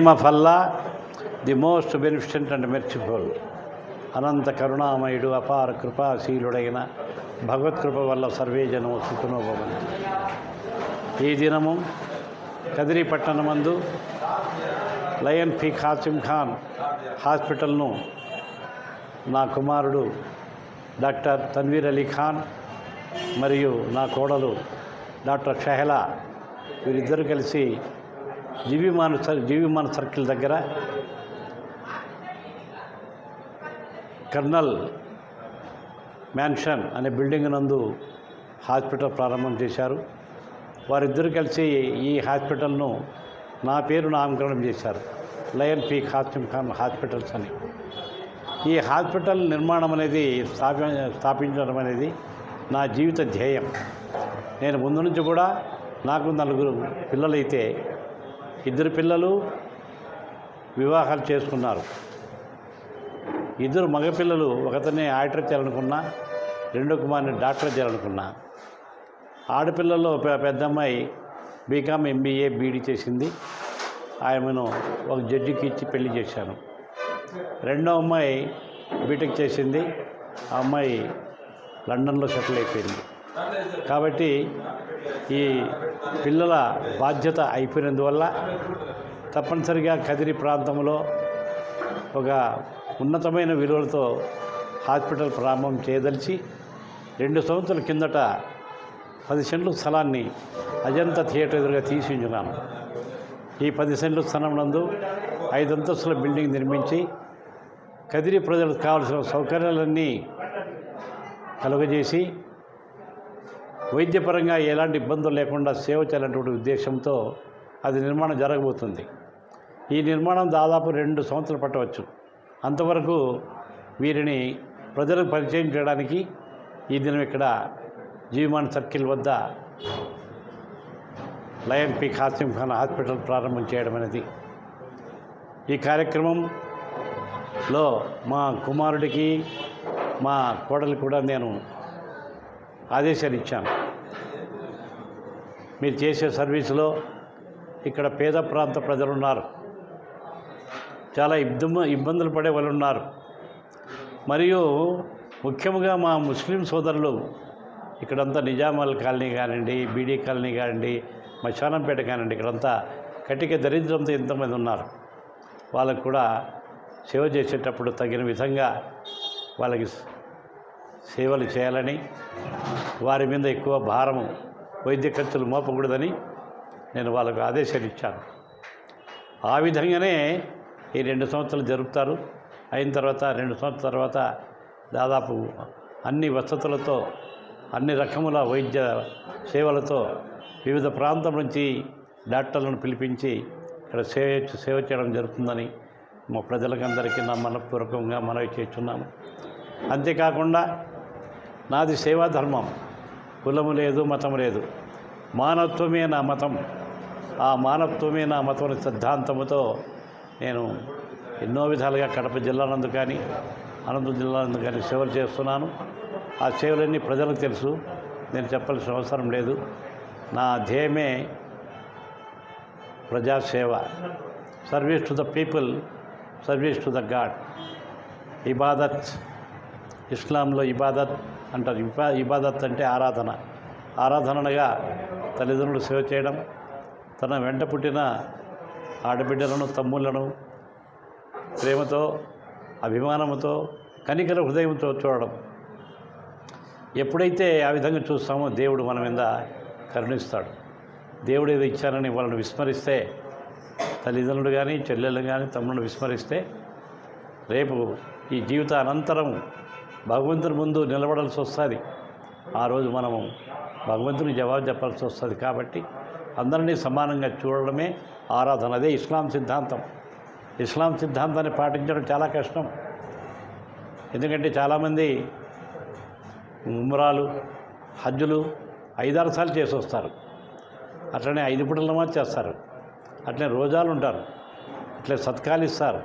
Name of Allah the most beneficent and merciful అనంత కరుణామయుడు అపార కృపాశీలుడైన భగవత్కృప వల్ల సర్వే జనము సుఖనోభవంతి ఈ దినము కదిరి పట్టణమందు లయన్ పి ఖాసిం ఖాన్ హాస్పిటల్ను నా కుమారుడు డాక్టర్ తన్వీర్ అలీ ఖాన్ మరియు నా కోడలు డాక్టర్ షహలా వీరిద్దరూ కలిసి జీవిమాన సర్- జీవిమాన సర్కిల్ దగ్గర కర్నల్ మ్యాన్షన్ అనే బిల్డింగ్ నందు హాస్పిటల్ ప్రారంభం చేశారు. వారిద్దరూ కలిసి ఈ హాస్పిటల్ను నా పేరు నామకరణం చేశారు. లయన్ పీక్ ఖాసిం ఖాన్ హాస్పిటల్స్ అని. ఈ హాస్పిటల్ నిర్మాణం అనేది స్థాపి స్థాపించడం అనేది నా జీవిత ధ్యేయం. నేను ముందు నుంచి కూడా నాకు నలుగురు పిల్లలైతే ఇద్దరు పిల్లలు వివాహాలు చేసుకున్నారు. ఇద్దరు మగపిల్లలు ఒకతనే ఆడిటర్ చేయాలనుకున్నా రెండో కుమార్ని డాక్టర్ చేయాలనుకున్నా. ఆడపిల్లల్లో పెద్ద అమ్మాయి బీకామ్ ఎంబీఏ బీడీ చేసింది. ఆమెను ఒక జడ్జికి ఇచ్చి పెళ్ళి చేశాను. రెండో అమ్మాయి బీటెక్ చేసింది. ఆ అమ్మాయి లండన్లో సెటిల్ అయిపోయింది. కాబట్టి ఈ పిల్లల బాధ్యత అయిపోయినందువల్ల తప్పనిసరిగా కదిరి ప్రాంతంలో ఒక ఉన్నతమైన విలువలతో హాస్పిటల్ ప్రారంభం చేయదలిచి రెండు సంవత్సరాల కిందట పది సెంట్ల స్థలాన్ని అజంతా థియేటర్ ఎదురుగా తీసి ఉంచున్నాను ఈ పది సెంట్ల స్థలం నందు ఐదు అంతస్తుల బిల్డింగ్ నిర్మించి కదిరి ప్రజలకు కావాల్సిన సౌకర్యాలన్నీ కలుగజేసి వైద్యపరంగా ఎలాంటి ఇబ్బందులు లేకుండా సేవ చేయాలనేటువంటి ఉద్దేశంతో అది నిర్మాణం జరగబోతుంది. ఈ నిర్మాణం దాదాపు రెండు సంవత్సరాలు పట్టవచ్చు. అంతవరకు వీరిని ప్రజలకు పరిచయం చేయడానికి ఈ దినం ఇక్కడ జీవమాన్ సర్కిల్ వద్ద లయన్ పీక్ హాసిం ఖాన్ హాస్పిటల్ ప్రారంభం చేయడం అనేది. ఈ కార్యక్రమంలో మా కుమారుడికి మా కోడలు కూడా నేను ఆదేశాలు ఇచ్చాను. మీరు చేసే సర్వీసులో ఇక్కడ పేద ప్రాంత ప్రజలు ఉన్నారు చాలా ఇబ్బంది ఇబ్బందులు పడే వాళ్ళు ఉన్నారు మరియు ముఖ్యంగా మా ముస్లిం సోదరులు ఇక్కడంతా నిజామాల్ కాలనీ కానివ్వండి బీడీ కాలనీ కానివ్వండి మశానంపేట కానివ్వండి ఇక్కడంతా కటిక దరిద్రంతో ఎంతమంది ఉన్నారు. వాళ్ళకు కూడా సేవ చేసేటప్పుడు తగిన విధంగా వాళ్ళకి సేవలు చేయాలని వారి మీద ఎక్కువ భారము వైద్య ఖర్చులు మోపకూడదని నేను వాళ్ళకు ఆదేశాలు ఇచ్చాను. ఆ విధంగానే ఈ రెండు సంవత్సరాలు జరుపుతారు. అయిన తర్వాత రెండు సంవత్సరాల తర్వాత దాదాపు అన్ని వసతులతో అన్ని రకముల వైద్య సేవలతో వివిధ ప్రాంతం నుంచి డాక్టర్లను పిలిపించి ఇక్కడ సేవ సేవ చేయడం జరుగుతుందని మా ప్రజలకందరికీ నా మనపూర్వకంగా మనవి చేస్తున్నాము. అంతేకాకుండా నాది సేవా ధర్మం. కులము లేదు మతం లేదు. మానవత్వమే నా మతం. ఆ మానవత్వమే నా మతం సిద్ధాంతముతో నేను ఎన్నో విధాలుగా కడప జిల్లానందు కానీ అనంతపురం జిల్లానందు కానీ సేవలు చేస్తున్నాను. ఆ సేవలన్నీ ప్రజలకు తెలుసు. నేను చెప్పాల్సిన అవసరం లేదు. నా ధ్యేయమే ప్రజాసేవ. Service to the people service to the god. ఇబాదత్. ఇస్లాంలో ఇబాదత్. అంటారు. ఇబా ఇబాదత్ అంటే ఆరాధన. ఆరాధనగా తల్లిదండ్రులు సేవ చేయడం తన వెంట పుట్టిన ఆడబిడ్డలను తమ్ముళ్ళను ప్రేమతో అభిమానంతో కనికర హృదయంతో చూడడం. ఎప్పుడైతే ఆ విధంగా చూస్తామో దేవుడు మన మీద కరుణిస్తాడు. దేవుడు ఏదో ఇచ్చానని వాళ్ళని విస్మరిస్తే తల్లిదండ్రులు కానీ చెల్లెళ్ళు కానీ తమ్ముళ్ళు విస్మరిస్తే రేపు ఈ జీవిత అనంతరం భగవంతుని ముందు నిలబడాల్సి వస్తుంది. ఆ రోజు మనము భగవంతుని జవాబు చెప్పాల్సి వస్తుంది కాబట్టి అందరినీ సమానంగా చూడడమే ఆరాధన. అదే ఇస్లాం సిద్ధాంతం. ఇస్లాం సిద్ధాంతాన్ని పాటించడం చాలా కష్టం. ఎందుకంటే చాలామంది ఉమ్రాలు హజ్జులు ఐదారు సార్లు చేసి వస్తారు. అట్లనే ఐదు పూటల నమాజ్ చేస్తారు. అట్లే రోజాలు ఉంటారు. అట్లే సత్కాలు ఇస్తారు.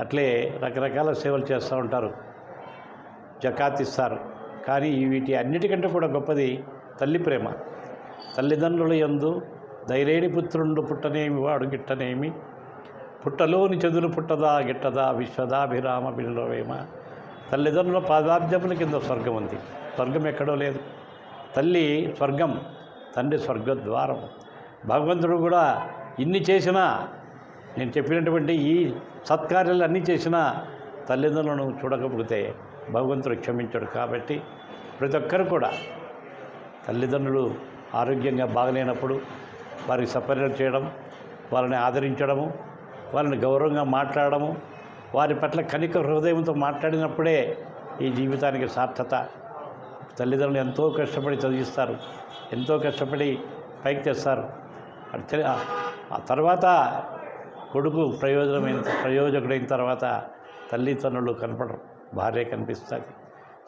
అట్లే రకరకాల సేవలు చేస్తూ ఉంటారు. జకాత్ ఇస్తారు కానీ వీటి అన్నిటికంటే కూడా గొప్పది తల్లి ప్రేమ. తల్లిదండ్రుల యందు ధైర్యని పుత్రుండు పుట్టనేమి వాడు గిట్టనేమి పుట్టలోని చదువులు పుట్టదా గిట్టదా విశ్వదాభిరామ బిల్లవేమ తల్లిదండ్రుల పాదాబ్జముల కింద స్వర్గం ఉంది. స్వర్గం ఎక్కడో లేదు. తల్లి స్వర్గం తండ్రి స్వర్గద్వారం. భగవంతుడు కూడా ఇన్ని చేసినా నేను చెప్పినటువంటి ఈ సత్కార్యాలు అన్నీ చేసినా తల్లిదండ్రులను చూడకపోతే భగవంతుడు క్షమించాడు కాబట్టి ప్రతి ఒక్కరు కూడా తల్లిదండ్రులు ఆరోగ్యంగా బాగలేనప్పుడు వారికి సపర్యలు చేయడం వాళ్ళని ఆదరించడము వాళ్ళని గౌరవంగా మాట్లాడడము వారి పట్ల కనిక హృదయంతో మాట్లాడినప్పుడే ఈ జీవితానికి సార్థత. తల్లిదండ్రులు ఎంతో కష్టపడి చదివిస్తారు ఎంతో కష్టపడి పైకి తెస్తారు. ఆ- ఆ తర్వాత కొడుకు ప్రయోజనమైన ప్రయోజకుడైన తర్వాత తల్లిదండ్రులు కనపడరు. భార్య కనిపిస్తుంది.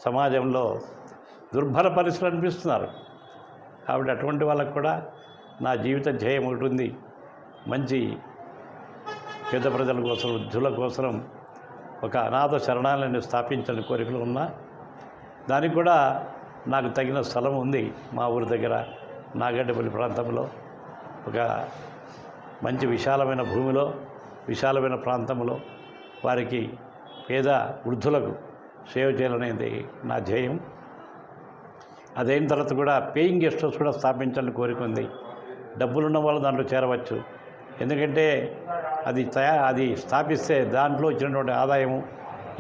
సమాజంలో దుర్భర పరిస్థితులు అనిపిస్తున్నారు. కాబట్టి అటువంటి వాళ్ళకు కూడా నా జీవిత ధ్యేయం ఒకటి ఉంది. మంచి పేద ప్రజల కోసం వృద్ధుల కోసం ఒక అనాథ శరణాలయాన్ని స్థాపించని కోరికలు ఉన్నా దానికి కూడా నాకు తగిన స్థలం ఉంది మా ఊరి దగ్గర నాగడ్డపల్లి ప్రాంతంలో. ఒక మంచి విశాలమైన భూమిలో విశాలమైన ప్రాంతంలో వారికి పేద వృద్ధులకు సేవ చేయాలనేది నా ధ్యేయం. అదైన తర్వాత కూడా పేయింగ్ గెస్ట్ హౌస్ కూడా స్థాపించాలని కోరిక ఉంది. డబ్బులున్న వాళ్ళు దాంట్లో చేరవచ్చు. ఎందుకంటే అది తయా అది స్థాపిస్తే దాంట్లో వచ్చినటువంటి ఆదాయము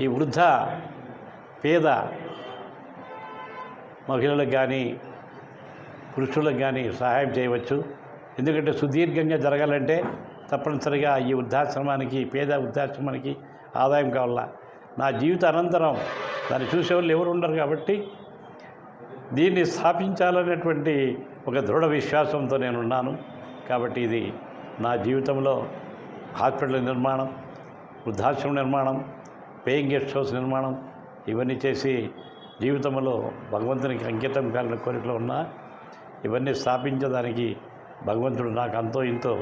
ఈ వృద్ధ పేద మహిళలకు కానీ పురుషులకు కానీ సహాయం చేయవచ్చు. ఎందుకంటే సుదీర్ఘంగా జరగాలంటే తప్పనిసరిగా ఈ వృద్ధాశ్రమానికి పేద వృద్ధాశ్రమానికి ఆదాయం కావాలా? నా జీవిత అనంతరం దాన్ని చూసేవాళ్ళు ఎవరు ఉండరు కాబట్టి దీన్ని స్థాపించాలనేటువంటి ఒక దృఢ విశ్వాసంతో నేను ఉన్నాను కాబట్టి ఇది నా జీవితంలో హాస్పిటల్ నిర్మాణం వృద్ధాశ్రమం నిర్మాణం పేయింగ్ గెస్ట్ హౌస్ నిర్మాణం ఇవన్నీ చేసి జీవితంలో భగవంతునికి అంకితం కాలిన కోరికలో ఉన్నా ఇవన్నీ స్థాపించడానికి భగవంతుడు నాకు అంతో ఇంతో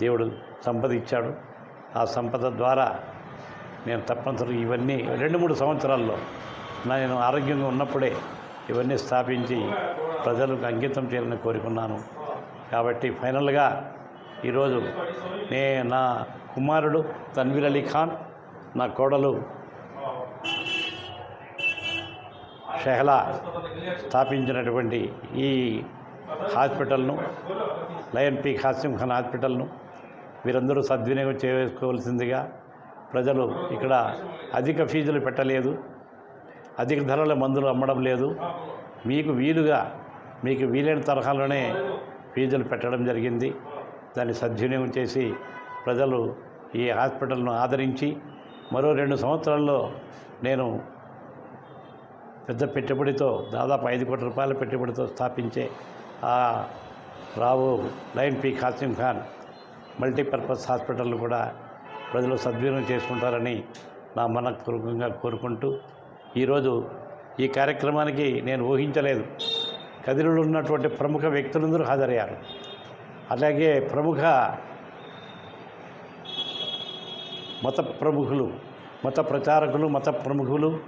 దేవుడు సంపద ఇచ్చాడు. ఆ సంపద ద్వారా నేను తప్పనిసరిగా ఇవన్నీ రెండు మూడు సంవత్సరాల్లో నేను ఆరోగ్యంగా ఉన్నప్పుడే ఇవన్నీ స్థాపించి ప్రజలకు అంకితం చేయాలని కోరుకున్నాను. కాబట్టి ఫైనల్గా ఈరోజు నే నా కుమారుడు తన్వీర్ అలీ ఖాన్ నా కోడలు షెహలా స్థాపించినటువంటి ఈ హాస్పిటల్ను లయన్ పీక్ హాసిం ఖాన్ హాస్పిటల్ను వీరందరూ సద్వినియోగం చేసుకోవాల్సిందిగా ప్రజలు ఇక్కడ అధిక ఫీజులు పెట్టలేదు అధిక ధరల మందులు అమ్మడం లేదు. మీకు వీలుగా మీకు వీలైన తరహాలోనే ఫీజులు పెట్టడం జరిగింది. దాన్ని సద్వినియోగం చేసి ప్రజలు ఈ హాస్పిటల్ను ఆదరించి మరో రెండు సంవత్సరాల్లో నేను పెద్ద పెట్టుబడితో దాదాపు ఐదు కోట్ల రూపాయల పెట్టుబడితో స్థాపించే ఆ Rao Lion P Khasim Khan multipurpose hospital కూడా ప్రజలు సద్వినియోగం చేసుకుంటారని నా మనపూర్వకంగా కోరుకుంటూ ఈరోజు ఈ కార్యక్రమానికి నేను ఊహించలేదు. కదిరిలో ఉన్నటువంటి ప్రముఖ వ్యక్తులందరూ హాజరయ్యారు. అలాగే ప్రముఖ మత ప్రముఖులు మత ప్రచారకులు మత ప్రముఖులు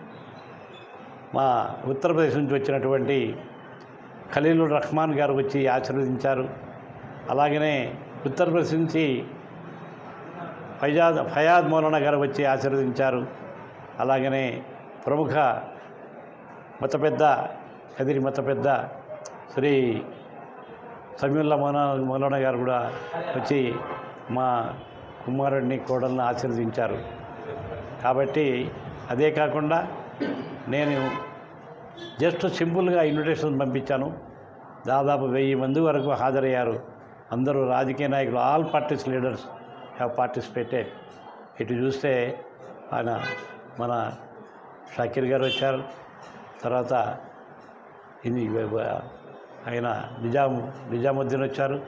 మా ఉత్తరప్రదేశ్ నుంచి వచ్చినటువంటి ఖలీలు రహ్మాన్ గారు వచ్చి ఆశీర్వదించారు. అలాగనే ఉత్తరప్రదేశ్ నుంచి ఫైజాద్ ఫయాద్ మౌలానా గారు వచ్చి ఆశీర్వదించారు. అలాగనే ప్రముఖ మత పెద్ద కదిరి మత పెద్ద శ్రీ సమీల్లా మౌనా మౌలానా గారు కూడా వచ్చి మా కుమారుడిని కోడలను ఆశీర్వదించారు. కాబట్టి అదే కాకుండా నేను జస్ట్ సింపుల్గా ఇన్విటేషన్ పంపించాను. దాదాపు వెయ్యి మంది వరకు హాజరయ్యారు. అందరూ రాజకీయ నాయకులు all parties leaders have participated ఇటు చూస్తే ఆయన మన షాకీర్ గారు వచ్చారు. తర్వాత ఇది ఆయన నిజాం నిజాముద్దీన్ వచ్చారు.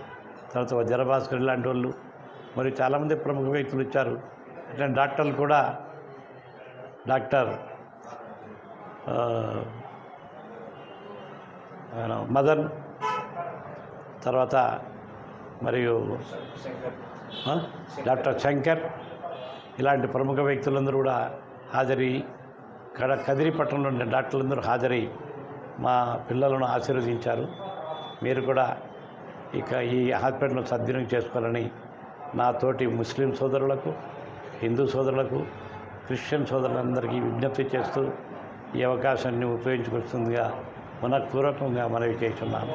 తర్వాత వజ్రభాస్కర్ లాంటి వాళ్ళు. మరియు చాలామంది ప్రముఖ వ్యక్తులు వచ్చారు. అంటే డాక్టర్లు కూడా డాక్టర్ ఆయన మదన్ తర్వాత మరియు డాక్టర్ శంకర్ ఇలాంటి ప్రముఖ వ్యక్తులందరూ కూడా హాజరై కడ కదిరిపట్నంలో ఉండే డాక్టర్లందరూ హాజరై మా పిల్లలను ఆశీర్వదించారు. మీరు కూడా ఇక ఈ హాస్పిటల్ను సద్వినియోగం చేసుకోవాలని నా తోటి ముస్లిం సోదరులకు హిందూ సోదరులకు క్రిస్టియన్ సోదరులందరికీ విజ్ఞప్తి చేస్తూ ఈ అవకాశాన్ని ఉపయోగించుకొస్తుందిగా మనపూర్వకంగా మనవి చేస్తున్నాను.